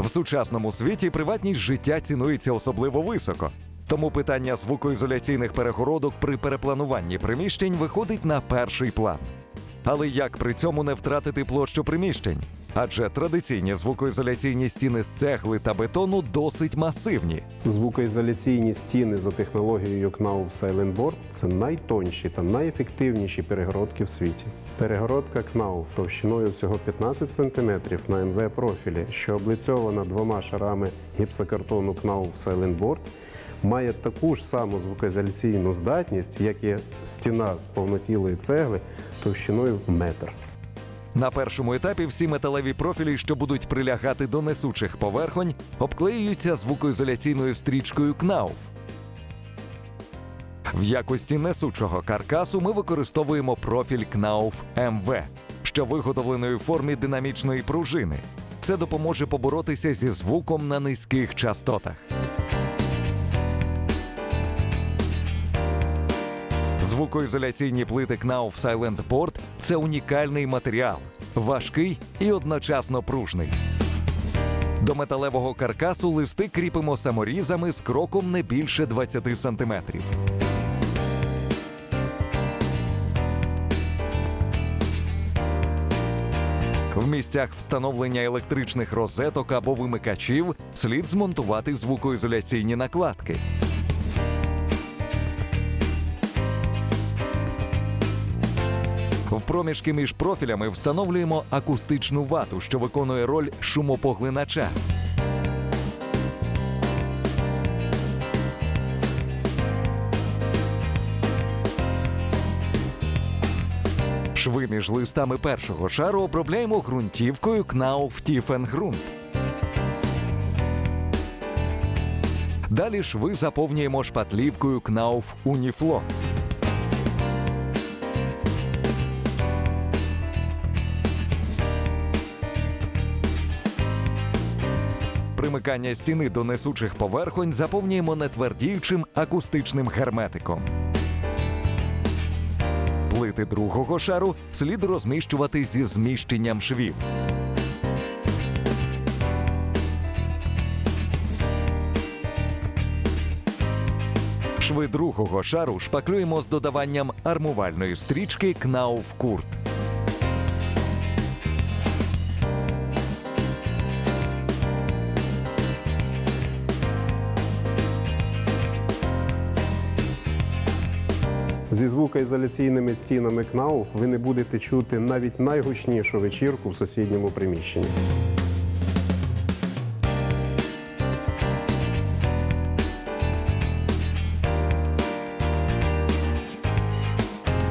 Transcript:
В сучасному світі приватність життя цінується особливо високо. Тому питання звукоізоляційних перегородок при переплануванні приміщень виходить на перший план. Але як при цьому не втратити площу приміщень? Адже традиційні звукоізоляційні стіни з цегли та бетону досить масивні. Звукоізоляційні стіни за технологією Knauf Silent Board – це найтонші та найефективніші перегородки в світі. Перегородка Knauf товщиною всього 15 см на МВ профілі, що облицьована двома шарами гіпсокартону Knauf Silent Board, має таку ж саму звукоізоляційну здатність, як і стіна з повнотілої цегли товщиною в метр. На першому етапі всі металеві профілі, що будуть прилягати до несучих поверхонь, обклеюються звукоізоляційною стрічкою КНАУФ. В якості несучого каркасу ми використовуємо профіль КНАУФ МВ, що виготовлений у формі динамічної пружини. Це допоможе поборотися зі звуком на низьких частотах. Звукоізоляційні плити Knauf Silent Board – це унікальний матеріал, важкий і одночасно пружний. До металевого каркасу листи кріпимо саморізами з кроком не більше 20 см. В місцях встановлення електричних розеток або вимикачів слід змонтувати звукоізоляційні накладки. В проміжки між профілями встановлюємо акустичну вату, що виконує роль шумопоглинача. Шви між листами першого шару обробляємо ґрунтівкою Knauf Tiefengrund. Далі шви заповнюємо шпатлівкою Knauf Uniflow. Примикання стіни до несучих поверхонь заповнюємо нетвердіючим акустичним герметиком. Плити другого шару слід розміщувати зі зміщенням швів. Шви другого шару шпаклюємо з додаванням армувальної стрічки Knauf Зі звукоізоляційними стінами КНАУФ ви не будете чути навіть найгучнішу вечірку в сусідньому приміщенні.